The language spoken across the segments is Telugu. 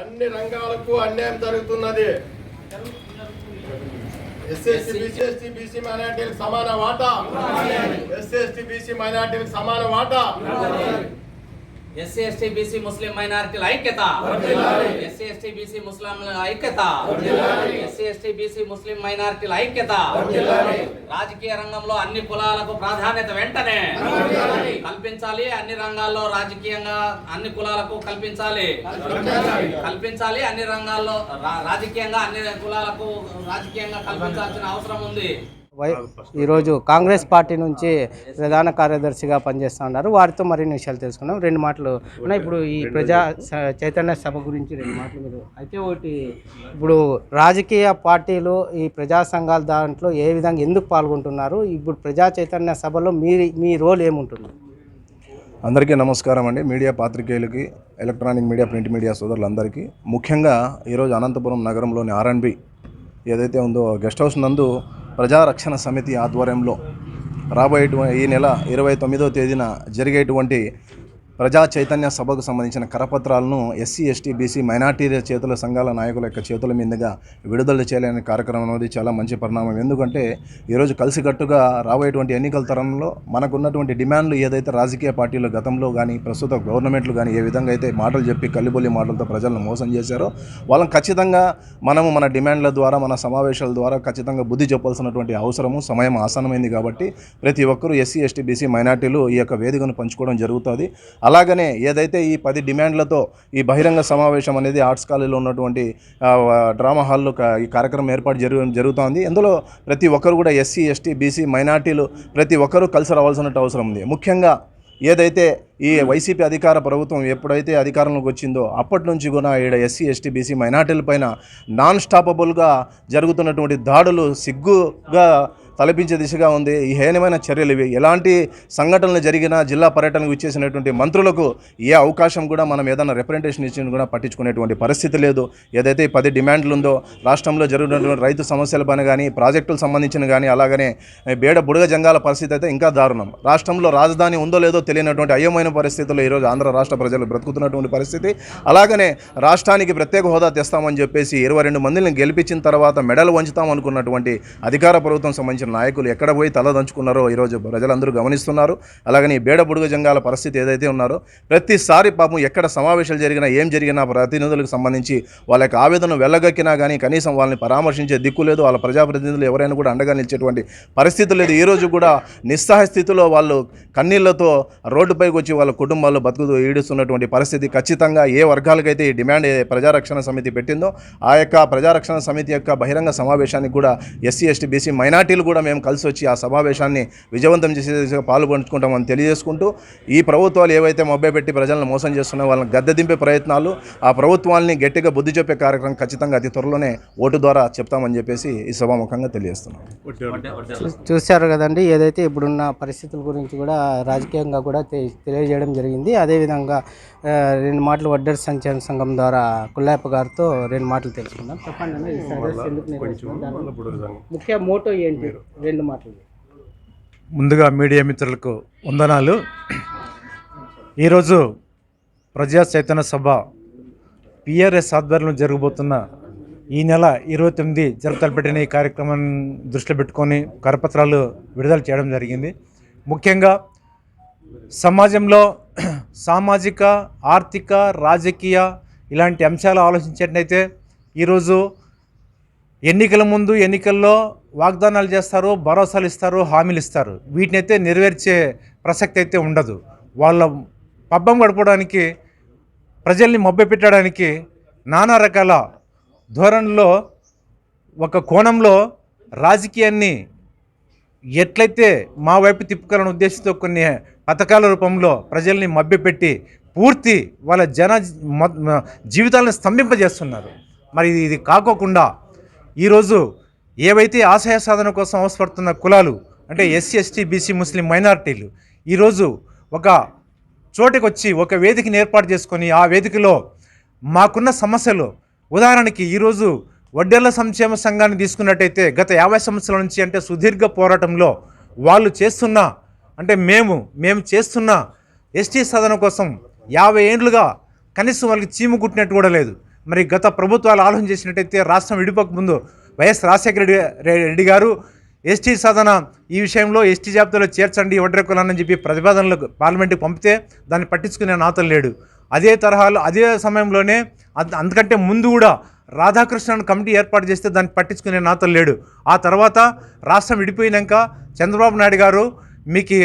అన్ని రంగాలకు అన్యాయం జరుగుతున్నది. SC ST BC ST BC మైనార్టీలకు సమాన వాటా. ఎస్సీ ఎస్టీ బీసీ మైనార్టీలకు సమాన వాటా. ఎస్సీ ఎస్టీ బీసీ ముస్లిం మైనారిటీల ఐక్యత. ఎస్సీ ఎస్టీ బీసీ ముస్లింల ఐక్యత. ఎస్సీ ఎస్టీ బీసీ ముస్లిం మైనారిటీల ఐక్యత. రాజకీయ రంగంలో అన్ని కులాలకు ప్రాధాన్యత వెంటనే. కల్పించాలి అన్ని రంగాల్లో రాజకీయంగా అన్ని కులాలకు కల్పించాలి. కల్పించాలి అన్ని రంగాల్లో రా- రాజకీయంగా అన్ని కులాలకు రాజకీయంగా కల్పించాల్సిన అవసరం ఉంది. వై ఈరోజు కాంగ్రెస్ పార్టీ నుంచి ప్రధాన కార్యదర్శిగా పనిచేస్తూ ఉన్నారు. వారితో మరిన్ని విషయాలు తెలుసుకున్నాం రెండు మాటలు ఇప్పుడు ఈ ప్రజా చైతన్య సభ గురించి రెండు మాటలు మీరు అయితే ఒకటి ఇప్పుడు రాజకీయ పార్టీలు ఈ ప్రజా సంఘాల దాంట్లో ఏ విధంగా ఎందుకు పాల్గొంటున్నారు? ఇప్పుడు ప్రజా చైతన్య సభలో మీ మీ రోల్ ఏముంటుంది? అందరికీ నమస్కారం అండి. మీడియా పాత్రికేయులకి ఎలక్ట్రానిక్ మీడియా ప్రింట్ మీడియా సోదరులందరికీ. ముఖ్యంగా ఈరోజు అనంతపురం నగరంలోని ఆర్ఎన్బి ఏదైతే ఉందో గెస్ట్ హౌస్ నందు ప్రజారక్షణ సమితి ఆధ్వర్యంలో రాబోయేటువంటి ఈ నెల ఇరవై తొమ్మిదో తేదీన జరిగేటువంటి ప్రజా చైతన్య సభకు సంబంధించిన కరపత్రాలను ఎస్సీ ఎస్టీ బీసీ మైనార్టీ చేతుల సంఘాల నాయకుల యొక్క చేతుల మీదుగా విడుదల చేయాలనే కార్యక్రమం అనేది చాలా మంచి పరిణామం. ఎందుకంటే ఈరోజు కలిసికట్టుగా రాబోయేటువంటి ఎన్నికల తరంలో మనకున్నటువంటి డిమాండ్లు ఏదైతే రాజకీయ పార్టీలు గతంలో కానీ ప్రస్తుత గవర్నమెంట్లు కానీ ఏ విధంగా అయితే మాటలు చెప్పి కల్లిబొల్లి మాటలతో ప్రజలను మోసం చేశారో వాళ్ళని ఖచ్చితంగా మనము మన డిమాండ్ల ద్వారా మన సమావేశాల ద్వారా ఖచ్చితంగా బుద్ధి చెప్పాల్సినటువంటి అవసరము సమయం ఆసనమైంది కాబట్టి ప్రతి ఒక్కరూ ఎస్సీ ఎస్టీ బీసీ మైనార్టీలు ఈ యొక్క వేదికను పంచుకోవడం జరుగుతుంది. అలాగనే ఏదైతే ఈ పది డిమాండ్లతో ఈ బహిరంగ సమావేశం అనేది ఆర్ట్స్ కాలేజీలో ఉన్నటువంటి డ్రామా హాల్లో ఈ కార్యక్రమం ఏర్పాటు జరుగు జరుగుతోంది. ఇందులో ప్రతి ఒక్కరు కూడా ఎస్సీ ఎస్టీ బీసీ మైనార్టీలు ప్రతి ఒక్కరూ కలిసి రావాల్సిన అవసరం ఉంది. ముఖ్యంగా ఏదైతే ఈ వైసీపీ అధికార ప్రభుత్వం ఎప్పుడైతే అధికారంలోకి వచ్చిందో అప్పటి నుంచి కూడా ఈడ ఎస్సీ ఎస్టీ బీసీ మైనార్టీల పైన నాన్ స్టాపబుల్గా జరుగుతున్నటువంటి దాడులు సిగ్గుగా తలపించే దిశగా ఉంది. ఈ హేయమైన చర్యలు ఇవి. ఎలాంటి సంఘటనలు జరిగినా జిల్లా పర్యటనకు ఇచ్చేసినటువంటి మంత్రులకు ఏ అవకాశం కూడా మనం ఏదైనా రిప్రజెంటేషన్ ఇచ్చిన కూడా పట్టించుకునేటువంటి పరిస్థితి లేదు. ఏదైతే ఈ పది డిమాండ్లు ఉందో రాష్ట్రంలో జరుగుతున్నటువంటి రైతు సమస్యల పని కానీ ప్రాజెక్టులకు సంబంధించిన కానీ అలాగనే బేడ బుడగ జంగాల పరిస్థితి అయితే ఇంకా దారుణం. రాష్ట్రంలో రాజధాని ఉందో లేదో తెలియనటువంటి అయోమైన పరిస్థితుల్లో ఈరోజు ఆంధ్ర రాష్ట్ర ప్రజలు బ్రతుకుతున్నటువంటి పరిస్థితి. అలాగనే రాష్ట్రానికి ప్రత్యేక హోదా తెస్తామని చెప్పేసి ఇరవై రెండు మందిని గెలిపించిన తర్వాత మెడలు వంచుతాం అనుకున్నటువంటి అధికార ప్రభుత్వం సంబంధించిన నాయకులు ఎక్కడ పోయి తలదంచుకున్నారో ఈరోజు ప్రజలందరూ గమనిస్తున్నారు. అలాగని బేడ బుడుగు జంగాల పరిస్థితి ఏదైతే ఉన్నారో ప్రతిసారి పాపం ఎక్కడ సమావేశాలు జరిగినా ఏం జరిగినా ప్రతినిధులకు సంబంధించి వాళ్ళ యొక్క ఆవేదన వెళ్ళగక్కినా కానీ కనీసం వాళ్ళని పరామర్శించే దిక్కు లేదు. వాళ్ళ ప్రజాప్రతినిధులు ఎవరైనా కూడా అండగా నిలిచేటువంటి పరిస్థితి లేదు. ఈ రోజు కూడా నిస్సహాయ స్థితిలో వాళ్ళు కన్నీళ్ళతో రోడ్డుపైకి వచ్చి వాళ్ళ కుటుంబాలు బతుకుతూ ఈడుస్తున్నటువంటి పరిస్థితి ఖచ్చితంగా ఏ వర్గాలకైతే ఈ డిమాండ్ ప్రజారక్షణ సమితి పెట్టిందో ఆ యొక్క ప్రజారక్షణ సమితి యొక్క బహిరంగ సమావేశానికి కూడా ఎస్సీ ఎస్టీ బీసీ మైనార్టీలు కూడా మేము కలిసి వచ్చి ఆ సమావేశాన్ని విజయవంతం చేసే పాల్పంచుకుంటామని తెలియజేసుకుంటూ ఈ ప్రభుత్వాలు ఏవైతే మొబ్బే పెట్టి ప్రజలను మోసం చేస్తున్నాయో వాళ్ళని గద్దె దింపే ప్రయత్నాలు ఆ ప్రభుత్వాల్ని గట్టిగా బుద్ధి చెప్పే కార్యక్రమం ఖచ్చితంగా అతి త్వరలోనే ఓటు ద్వారా చెప్తామని చెప్పేసి ఈ సభాముఖంగా తెలియజేస్తున్నాం. చూశారు కదండి ఏదైతే ఇప్పుడున్న పరిస్థితుల గురించి కూడా రాజకీయంగా కూడా తెలియజేయడం జరిగింది. అదేవిధంగా రెండు మాటలు వడ్డర్ సంక్షేమ సంఘం ద్వారా కుల్లాయప్ప గారితో రెండు మాటలు తెలుసుకుందాం. చెప్పండి? ముఖ్య మోటో ఏంటి? రెండు మాటలు. ముందుగా మీడియా మిత్రులకు వందనాలు. ఈరోజు ప్రజా చైతన్య సభ పిఆర్ఎస్ ఆధ్వర్యంలో జరగబోతున్న ఈ నెల ఇరవై తొమ్మిది జరుపుతలపెట్టిన ఈ కార్యక్రమాన్ని దృష్టిలో పెట్టుకొని కరపత్రాలు విడుదల చేయడం జరిగింది. ముఖ్యంగా సమాజంలో సామాజిక ఆర్థిక రాజకీయ ఇలాంటి అంశాలు ఆలోచించేటైతే ఈరోజు ఎన్నికల ముందు ఎన్నికల్లో వాగ్దానాలు చేస్తారు భరోసాలు ఇస్తారు హామీలు ఇస్తారు. వీటినైతే నెరవేర్చే ప్రసక్తి అయితే ఉండదు. వాళ్ళ పబ్బం గడపడానికి ప్రజల్ని మభ్యపెట్టడానికి నానా రకాల ధోరణిలో ఒక కోణంలో రాజకీయాన్ని ఎట్లయితే మా వైపు తిప్పుకోవాలనే ఉద్దేశంతో కొన్ని పథకాల రూపంలో ప్రజల్ని మభ్యపెట్టి పూర్తి వాళ్ళ జన జీవితాలను స్తంభింపజేస్తున్నారు. మరి ఇది కాకోకుండా ఈరోజు ఏవైతే ఆశయ సాధన కోసం అవసరపడుతున్న కులాలు అంటే ఎస్సీ ఎస్టీ బీసీ ముస్లిం మైనారిటీలు ఈరోజు ఒక చోటికి వచ్చి ఒక వేదికని ఏర్పాటు చేసుకొని ఆ వేదికలో మాకున్న సమస్యలు ఉదాహరణకి ఈరోజు వడ్డేళ్ళ సంక్షేమ సంఘాన్ని తీసుకున్నట్టయితే గత యాభై సంవత్సరాల నుంచి అంటే సుదీర్ఘ పోరాటంలో వాళ్ళు చేస్తున్న అంటే మేము మేము చేస్తున్న ఎస్టీ సాధన కోసం యాభై ఏండ్లుగా కనీసం వాళ్ళకి చీము కుట్టినట్టు కూడా లేదు. మరి గత ప్రభుత్వాలు ఆలోచన చేసినట్టయితే రాష్ట్రం విడిపోక ముందు వైఎస్ రాజశేఖర రెడ్డి రెడ్డి గారు ఎస్టీ సాధన ఈ విషయంలో ఎస్టీ జాబితాలో చేర్చండి ఒడ్ర చెప్పి ప్రతిపాదనలు పార్లమెంట్కి పంపితే దాన్ని పట్టించుకునే నాతలు లేడు. అదే తరహాలో అదే సమయంలోనే అంతకంటే ముందు కూడా రాధాకృష్ణన్ కమిటీ ఏర్పాటు చేస్తే దాన్ని పట్టించుకునే నాతలు లేడు. ఆ తర్వాత రాష్ట్రం విడిపోయినాక చంద్రబాబు నాయుడు గారు మీకు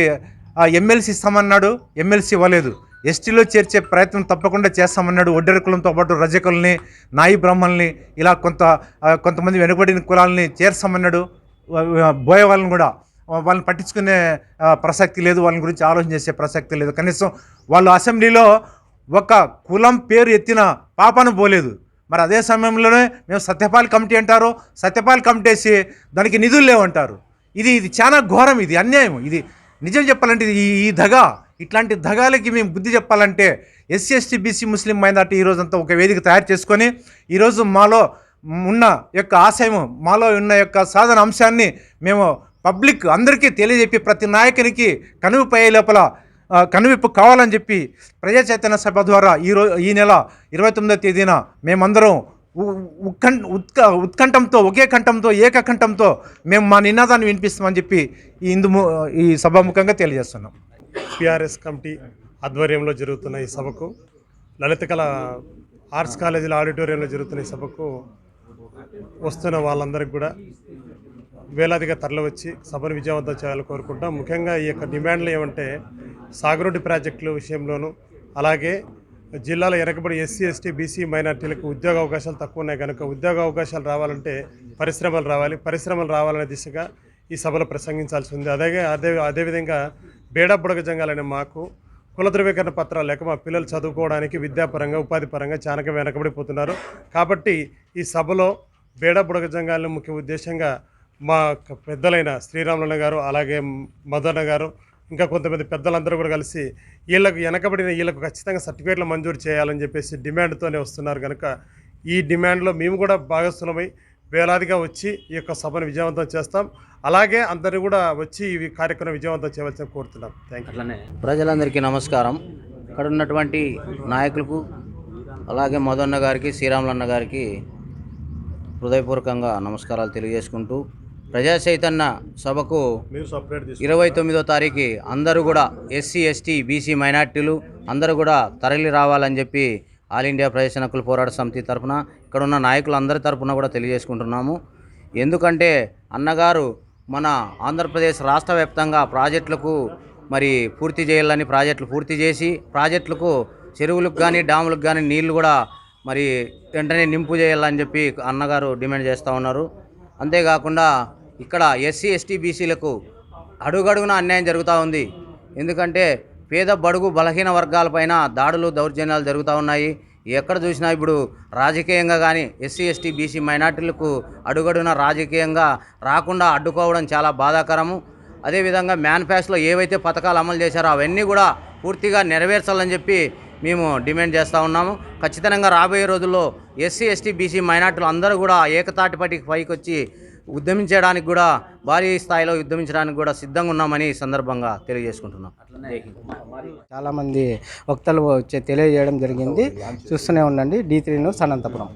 ఎమ్మెల్సీ ఇస్తామన్నాడు ఎమ్మెల్సీ ఇవ్వలేదు. ఎస్టీలో చేర్చే ప్రయత్నం తప్పకుండా చేస్తామన్నాడు. ఒడ్డెర కులంతో పాటు రజకుల్ని నాయి బ్రాహ్మణుల్ని ఇలా కొంత కొంతమంది వెనుకబడిన కులాలని చేర్చామన్నాడు. బోయ వాళ్ళని కూడా వాళ్ళని పట్టించుకునే ప్రసక్తి లేదు. వాళ్ళని గురించి ఆలోచన చేసే ప్రసక్తి లేదు. కనీసం వాళ్ళు అసెంబ్లీలో ఒక కులం పేరు ఎత్తిన పాపను పోలేదు. మరి అదే సమయంలోనే మేము సత్యపాల్ కమిటీ అంటారు. సత్యపాల్ కమిటీ వేసి దానికి నిధులు లేవంటారు. ఇది ఇది చాలా ఘోరం. ఇది అన్యాయం. ఇది నిజం చెప్పాలంటే ఇది ఈ ఈ దగ. ఇట్లాంటి దగాలకి మేము బుద్ధి చెప్పాలంటే SC ST BC Muslim minority ఈరోజు అంతా ఒక వేదిక తయారు చేసుకొని ఈరోజు మాలో ఉన్న యొక్క ఆశయం మాలో ఉన్న యొక్క సాధన అంశాన్ని మేము పబ్లిక్ అందరికీ తెలియజెప్పి ప్రతి నాయకునికి కనువిపోయే లోపల కనువిప్పు కావాలని చెప్పి ప్రజా చైతన్య సభ ద్వారా ఈ ఈ నెల ఇరవై తొమ్మిదో తేదీన మేమందరం ఉ- ఉత్క ఉత్కంఠంతో ఒకే కంఠంతో ఏకకంఠంతో మేము మా నినాదాన్ని వినిపిస్తామని చెప్పి ఈ ఇందు ము- ఈ సభాముఖంగా తెలియజేస్తున్నాం. పిఆర్ఎస్ కమిటీ ఆధ్వర్యంలో జరుగుతున్న ఈ సభకు లలిత కళ ఆర్ట్స్ కాలేజీల ఆడిటోరియంలో జరుగుతున్న ఈ సభకు వస్తున్న వాళ్ళందరికీ కూడా వేలాదిగా తరలివచ్చి సభను విజయవంతం చేయాలని కోరుకుంటాం. ముఖ్యంగా ఈ యొక్క డిమాండ్లు ఏమంటే సాగునీటి ప్రాజెక్టుల విషయంలోనూ అలాగే జిల్లాలో వెనకబడి ఎస్సీ ఎస్టీ బీసీ మైనార్టీలకు ఉద్యోగ అవకాశాలు తక్కువ ఉన్నాయి కనుక ఉద్యోగ అవకాశాలు రావాలంటే పరిశ్రమలు రావాలి. పరిశ్రమలు రావాలనే దిశగా ఈ సభలో ప్రసంగించాల్సి ఉంది. అదే అదే అదేవిధంగా బేడా బుడగ జంగాలనే మాకు కుల ధృవీకరణ పత్రాలు లేక మా పిల్లలు చదువుకోవడానికి విద్యాపరంగా ఉపాధి పరంగా చాలా వెనకబడిపోతున్నారు. కాబట్టి ఈ సభలో బేడ బుడగ జంగాలను ముఖ్య ఉద్దేశంగా మా పెద్దలైన శ్రీరాములన్న గారు అలాగే మదన్న గారు ఇంకా కొంతమంది పెద్దలందరూ కూడా కలిసి వీళ్ళకు వెనకబడిన వీళ్ళకు ఖచ్చితంగా సర్టిఫికేట్లు మంజూరు చేయాలని చెప్పేసి డిమాండ్తోనే వస్తున్నారు కనుక ఈ డిమాండ్లో మేము కూడా భాగస్థులమై వేలాదిగా వచ్చి ఈ యొక్క సభను విజయవంతం చేస్తాం. అలాగే అందరూ కూడా వచ్చి ఈ కార్యక్రమం విజయవంతం చేయవలసి కోరుతున్నాం. థ్యాంక్ అట్లనే ప్రజలందరికీ నమస్కారం. ఇక్కడ ఉన్నటువంటి నాయకులకు అలాగే మదన్న గారికి శ్రీరాములన్న గారికి హృదయపూర్వకంగా నమస్కారాలు తెలియజేసుకుంటూ ప్రజా చైతన్య సభకు ఇరవై తొమ్మిదో తారీఖు అందరూ కూడా ఎస్సీ ఎస్టీ బీసీ మైనార్టీలు అందరూ కూడా తరలి రావాలని చెప్పి ఆల్ ఇండియా ప్రజా హక్కుల పోరాట సమితి తరఫున ఇక్కడ ఉన్న నాయకులు అందరి తరఫున కూడా తెలియజేసుకుంటున్నాము. ఎందుకంటే అన్నగారు మన ఆంధ్రప్రదేశ్ రాష్ట్ర వ్యాప్తంగా ప్రాజెక్టులకు మరి పూర్తి చేయాలని ప్రాజెక్టులు పూర్తి చేసి ప్రాజెక్టులకు చెరువులకు కానీ డ్యాములకు కానీ నీళ్ళు కూడా మరి వెంటనే నింపు చేయాలని చెప్పి అన్నగారు డిమాండ్ చేస్తూ ఉన్నారు. అంతేకాకుండా ఇక్కడ ఎస్సీ ఎస్టీ బీసీలకు అడుగడుగున అన్యాయం జరుగుతూ ఉంది. ఎందుకంటే పేద బడుగు బలహీన వర్గాలపైన దాడులు దౌర్జన్యాలు జరుగుతూ ఉన్నాయి. ఎక్కడ చూసినా ఇప్పుడు రాజకీయంగా కానీ ఎస్సీ ఎస్టీ బీసీ మైనార్టీలకు అడుగడున రాజకీయంగా రాకుండా అడ్డుకోవడం చాలా బాధాకరము. అదేవిధంగా మేనిఫెస్టోలో ఏవైతే పథకాలు అమలు చేశారో అవన్నీ కూడా పూర్తిగా నెరవేర్చాలని చెప్పి మేము డిమాండ్ చేస్తూ ఉన్నాము. ఖచ్చితంగా రాబోయే రోజుల్లో ఎస్సీ ఎస్టీ బీసీ మైనార్టీలు అందరూ కూడా ఏకతాటిపటికి పైకి వచ్చి ఉద్యమించడానికి కూడా భారీ స్థాయిలో ఉద్యమించడానికి కూడా సిద్ధంగా ఉన్నామని ఈ సందర్భంగా తెలియజేసుకుంటున్నాం. చాలామంది వక్తలు వచ్చి తెలియజేయడం జరిగింది. చూస్తూనే ఉండండి. D three news Anantapuram